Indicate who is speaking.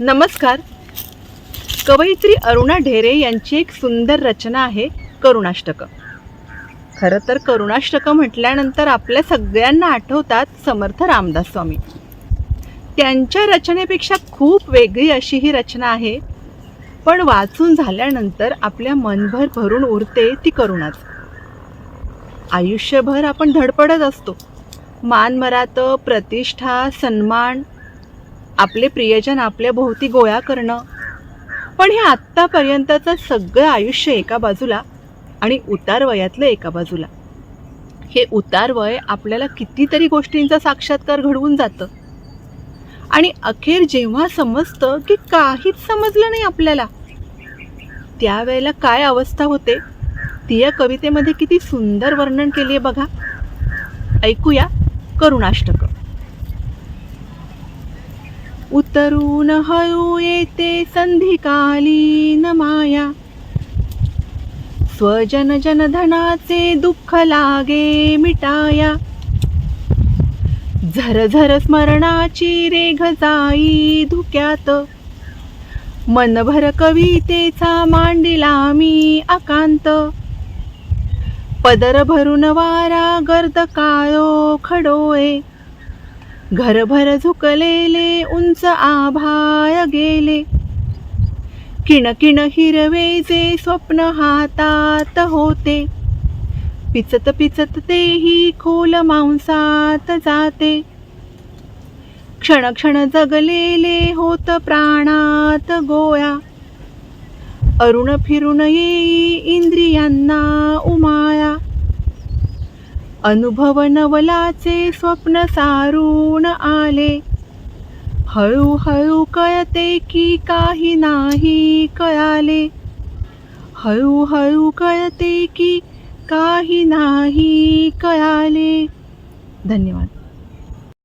Speaker 1: नमस्कार. कवयित्री अरुणा ढेरे यांची एक सुंदर रचना आहे करुणाष्टकं. खरं तर करुणाष्टकं म्हटल्यानंतर आपल्या सगळ्यांना आठवतात समर्थ रामदास स्वामी. त्यांच्या रचनेपेक्षा खूप वेगळी अशी ही रचना आहे पण वाचून झाल्यानंतर आपल्या मनभर भरून उरते ती करुणाच. आयुष्यभर आपण धडपडत असतो. मानमरात प्रतिष्ठा सन्मान आपले प्रियजन आपल्या भोवती गोळा करणं. पण हे आत्तापर्यंतचं सगळं आयुष्य एका बाजूला आणि उतार वयातलं एका बाजूला. हे उतार वय आपल्याला कितीतरी गोष्टींचा साक्षात्कार घडवून जातं. आणि अखेर जेव्हा समजतं की काहीच समजलं नाही आपल्याला त्यावेळेला काय अवस्था होते? ती या कवितेमध्ये किती सुंदर वर्णन केली आहे बघा. ऐकूया करुणाष्टक. उतरून हळू येते संधिकालीन माया. स्वजन जनधनाचे दुःख लागे मिटाया. झर झर स्मरणाची रेघ जाई धुक्यात. मनभर कवितेचा मांडिला मी अकांत पदर भरून वारा गर्द काळो खडोळे घरभर झुकलेले उंच आभाळ गेले. किण किण हिरवे जे स्वप्न हातात होते पिचत पिचत तेही खोल मांसात जाते. क्षण क्षण जगलेले होत प्राणात गोया अरुण फिरून येई इंद्रियांना उमा अनुभव नवलाचे स्वप्न सारून आले. हळूहळू कळते की काही नाही कळाले. हळूहळू कळते की काही नाही कळाले. धन्यवाद.